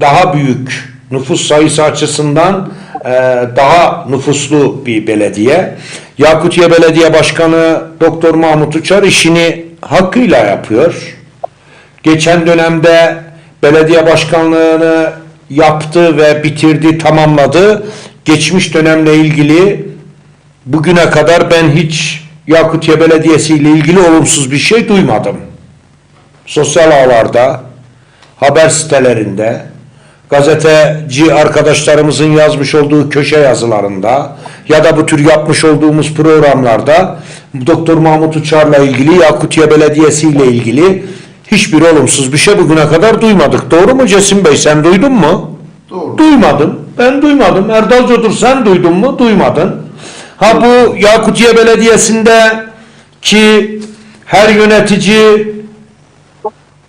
daha büyük nüfus sayısı açısından e, daha nüfuslu bir belediye. Yakutiye Belediye Başkanı Doktor Mahmut Uçar işini hakkıyla yapıyor. Geçen dönemde belediye başkanlığını yaptı ve bitirdi, tamamladı. Geçmiş dönemle ilgili bugüne kadar ben hiç Yakutiye Belediyesi ile ilgili olumsuz bir şey duymadım. Sosyal ağlarda, haber sitelerinde, gazeteci arkadaşlarımızın yazmış olduğu köşe yazılarında ya da bu tür yapmış olduğumuz programlarda Doktor Mahmut Uçar'la ilgili, Yakutiye Belediyesi ile ilgili hiçbir olumsuz bir şey bugüne kadar duymadık. Doğru mu Cesim Bey? Sen duydun mu? Doğru. Duymadım. Ben duymadım. Erdal Codur sen duydun mu? Duymadın. Ha bu Yakutiye Belediyesi'nde ki her yönetici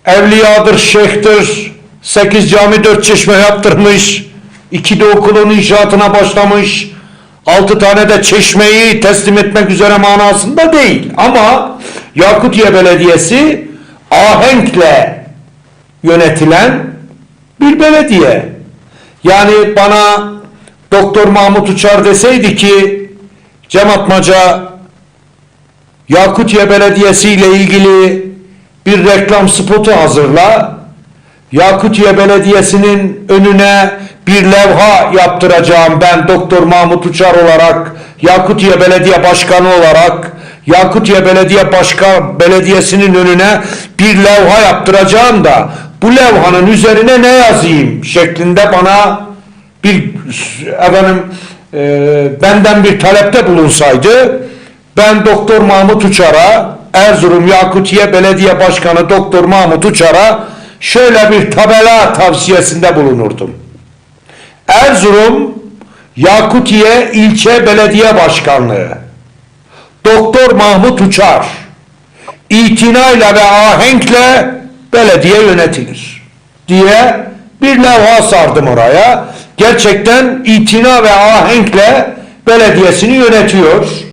evliyadır, şeyhtir, sekiz cami dört çeşme yaptırmış, iki de okulun inşaatına başlamış, altı tane de çeşmeyi teslim etmek üzere manasında değil. Ama Yakutiye Belediyesi ahenkle yönetilen bir belediye. Yani bana Doktor Mahmut Uçar deseydi ki Cem Atmaca Yakutiye Belediyesi ile ilgili bir reklam spotu hazırla. Yakutiye Belediyesi'nin önüne bir levha yaptıracağım ben Doktor Mahmut Uçar olarak, Yakutiye Belediye Başkanı olarak, Yakutiye Belediye Başkan Belediyesi'nin önüne bir levha yaptıracağım da bu levhanın üzerine ne yazayım şeklinde bana bir efendim e, benden bir talepte bulunsaydı ben Doktor Mahmut Uçar'a Erzurum Yakutiye Belediye Başkanı Doktor Mahmut Uçar'a şöyle bir tabela tavsiyesinde bulunurdum. Erzurum Yakutiye İlçe Belediye Başkanlığı Doktor Mahmut Uçar itinayla ve ahenkle belediye yönetilir diye bir levha sardım oraya. Gerçekten itina ve ahenkle belediyesini yönetiyor.